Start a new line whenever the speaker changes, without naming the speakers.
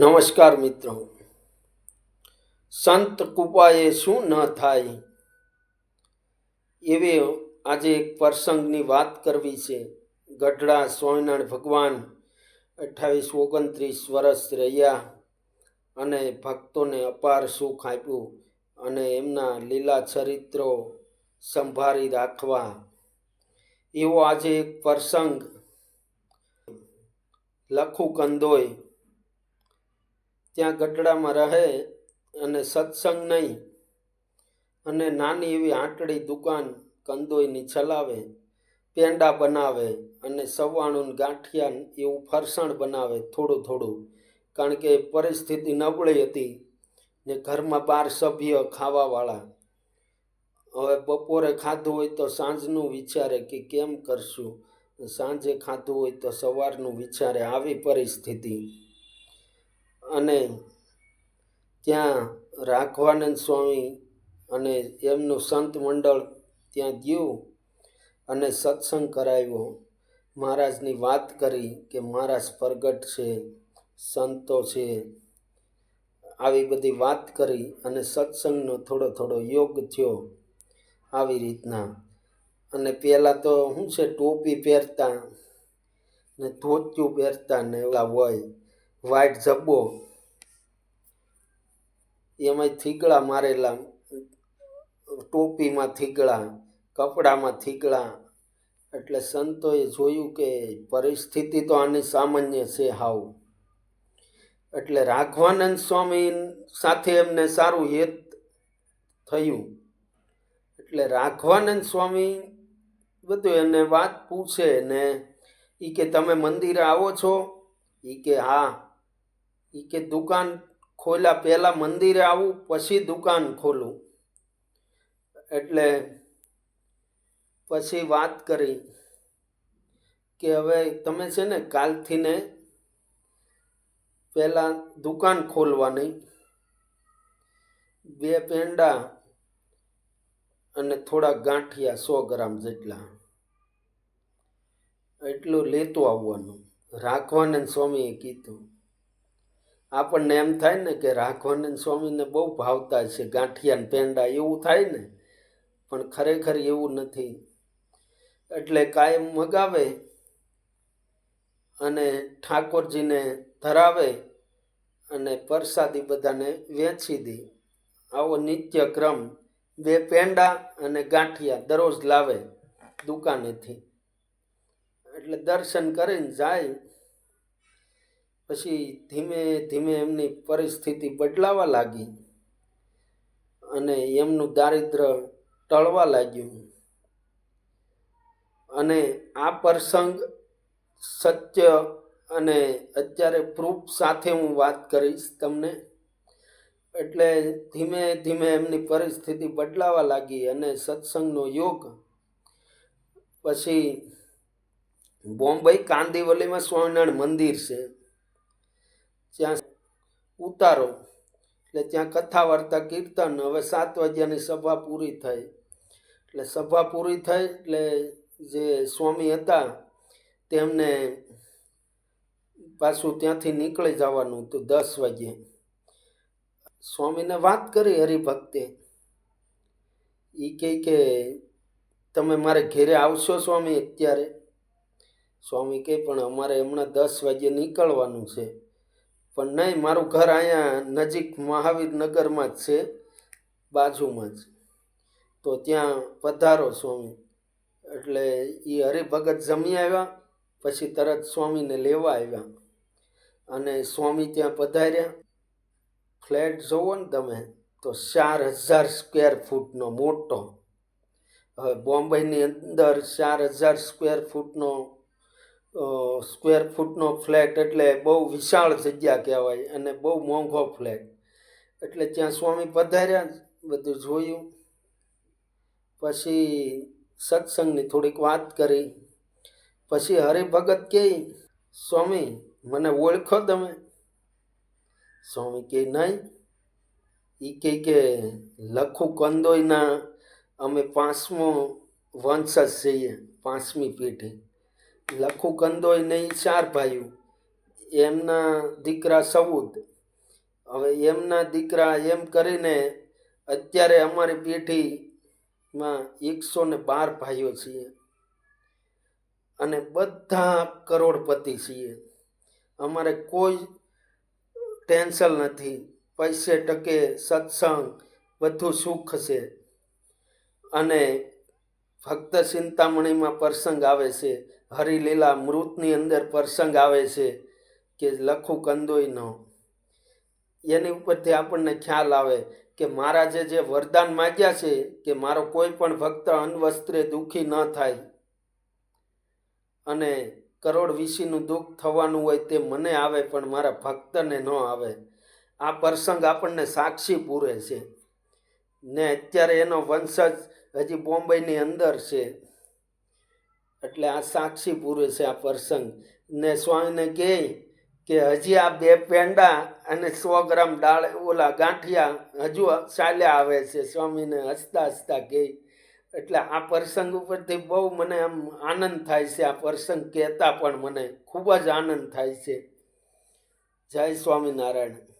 નમસ્કાર મિત્રો. સંત કૃપાએ શું ન થાય? એવે આજે એક પ્રસંગની વાત કરવી છે. ગઢડા સ્વામિનારાયણ ભગવાન અઠ્ઠાવીસ ઓગણત્રીસ વર્ષ રહ્યા અને ભક્તોને અપાર સુખ આપ્યું અને એમના લીલા ચરિત્રો સંભાળી રાખવા. એવો આજે એક પ્રસંગ લખું કંદોય ત્યાં ગઢડામાં રહે અને સત્સંગ નહીં. અને નાની એવી આંટડી દુકાન કંદોઈની ચલાવે, પેંડા બનાવે અને સવાણું ગાંઠિયા એવું ફરસાણ બનાવે થોડું થોડું. કારણ કે પરિસ્થિતિ નબળી હતી ને ઘરમાં બાર સભ્ય ખાવાવાળા. હવે બપોરે ખાધું હોય તો સાંજનું વિચારે કે કેમ કરશું? સાંજે ખાધું હોય તો સવારનું વિચારે આવી પરિસ્થિતિ. અને ત્યાં રાઘવાનંદ સ્વામી અને એમનું સંત મંડળ ત્યાં ગયું અને સત્સંગ કરાવ્યો. મહારાજની વાત કરી કે મહારાજ પ્રગટ છે, સંતો છે. આવી બધી વાત કરી અને સત્સંગનો થોડો થોડો યોગ થયો આવી રીતના. અને પહેલાં તો શું છે, ટોપી પહેરતા ને ધોતિયું પહેરતા ને એવા હોય વાઇટ જબ્બો એમાંય થીગડા મારેલા, ટોપીમાં થીગડા કપડામાં થીગડા એટલે સંતોએ જોયું કે પરિસ્થિતિ તો આની સામાન્ય છે હાવ. એટલે રાઘવાનંદ સ્વામી સાથે એમને સારું હેત થયું. એટલે રાઘવાનંદ સ્વામી બધું એને વાત પૂછે ને એ કે, તમે મંદિરે આવો છો? એ કે, હા. એ કે, દુકાન ખોલ્યા પહેલાં મંદિરે આવું, પછી દુકાન ખોલું. એટલે પછી વાત કરી કે હવે તમે છે ને કાલથી ને પહેલાં દુકાન ખોલવાની. બે પેંડા અને થોડા ગાંઠિયા સો ગ્રામ જેટલા. એટલું લેતું આવવાનું. રાખવાને સ્વામીએ કીધું. આપણને એમ થાય ને કે રાઘવાનંદ સ્વામીને બહુ ભાવતા છે ગાંઠિયાને પેંડા એવું થાય ને, પણ ખરેખર એવું નથી. એટલે કાયમ મગાવે અને ઠાકોરજીને ધરાવે અને પ્રસાદી બધાને વેચી દે. આવો નિત્યક્રમ બે પેંડા અને ગાંઠિયા દરરોજ લાવે દુકાનેથી. એટલે દર્શન કરીને જાય પછી ધીમે ધીમે એમની પરિસ્થિતિ બદલાવા લાગી અને એમનું દારિદ્ર ટળવા લાગ્યું. અને આ પ્રસંગ સત્ય અને અત્યારે પ્રૂફ સાથે હું વાત કરીશ તમને. એટલે ધીમે ધીમે એમની પરિસ્થિતિ બદલાવા લાગી અને સત્સંગનો યોગ. પછી બોમ્બઈ કાંદીવલીમાં સ્વામિનારાયણ મંદિર છે. ત્યાં ઉતારો, એટલે ત્યાં કથા, વાર્તા, કીર્તન, હવે સાત વાગ્યાની સભા પૂરી થઈ. એટલે સભા પૂરી થઈ, એટલે જે સ્વામી હતા, તેમને પાછું ત્યાંથી નીકળી જવાનું હતું દસ વાગ્યે. સ્વામીને વાત કરી હરિભક્તે. એ કહે કે, તમે મારે ઘેરે આવશો સ્વામી અત્યારે? સ્વામી કહે, પણ અમારે હમણાં દસ વાગ્યે નીકળવાનું છે. પણ નહીં, મારું ઘર અહીંયા નજીક મહાવીર નગરમાં જ છે, બાજુમાં જ. તો ત્યાં પધારો સ્વામી. એટલે એ હરિભગત જમી આવ્યા, પછી તરત સ્વામીને લેવા આવ્યા. અને સ્વામી ત્યાં પધાર્યા. ફ્લેટ જોવો ને તમે, તો ચાર હજાર સ્ક્વેર ફૂટનો મોટો. હવે બોમ્બેની અંદર ચાર હજાર સ્ક્વેર ફૂટનો સ્ક્વેર ફૂટનો ફ્લેટ એટલે બહુ વિશાળ જગ્યા કહેવાય અને બહુ મોંઘો ફ્લેટ એટલે ત્યાં સ્વામી પધાર્યા, બધું જોયું. પછી સત્સંગની થોડીક વાત કરી. પછી હરિભગત કહે, સ્વામી, મને ઓળખો તમે. સ્વામી કહે, નહીં. એ કહે કે, લખું કંદોઈના અમે પાંચમો વંશજ છીએ, પાંચમી પેઢી. લખું કંદોય નહીં, ચાર ભાઈઓ. એમના દીકરા સૌદ હવે એમના દીકરા એમ કરીને અત્યારે અમારી પેઢીમાં એકસો ને બાર ભાઈઓ છીએ. અને બધા કરોડપતિ છીએ. અમારે કોઈ ટેન્શન નથી. પૈસે ટકે સત્સંગ, બધું સુખ છે. અને ફક્ત ચિંતામણીમાં પ્રસંગ આવે છે. હરિલીલા મૃતની અંદર પ્રસંગ આવે છે કે લખું કંદોઈનો એની ઉપરથી આપણને ખ્યાલ આવે કે મહારાજે જે વરદાન માગ્યા છે કે મારો કોઈ પણ ભક્ત અન્વસ્ત્રે દુઃખી ન થાય અને કરોડ વિશીનું દુઃખ થવાનું હોય તે મને આવે પણ મારા ભક્તને ન આવે, આ પ્રસંગ આપણને સાક્ષી પૂરે છે. ને અત્યારે એનો વંશજ હજી બોમ્બેની અંદર છે. એટલે આ સાક્ષી પુરુષ છે આ પ્રસંગ. ને સ્વામીને કહે કે હજી આ બે પેંડા અને સો ગ્રામ દાળ, ઓલા ગાંઠિયા હજુ ચાલ્યા આવે છે. સ્વામીને હસતા હસતા કહે. એટલે આ પ્રસંગ ઉપરથી બહુ મને આમ આનંદ થાય છે. આ પ્રસંગ કહેતા પણ મને ખૂબ જ આનંદ થાય છે. જય સ્વામિનારાયણ.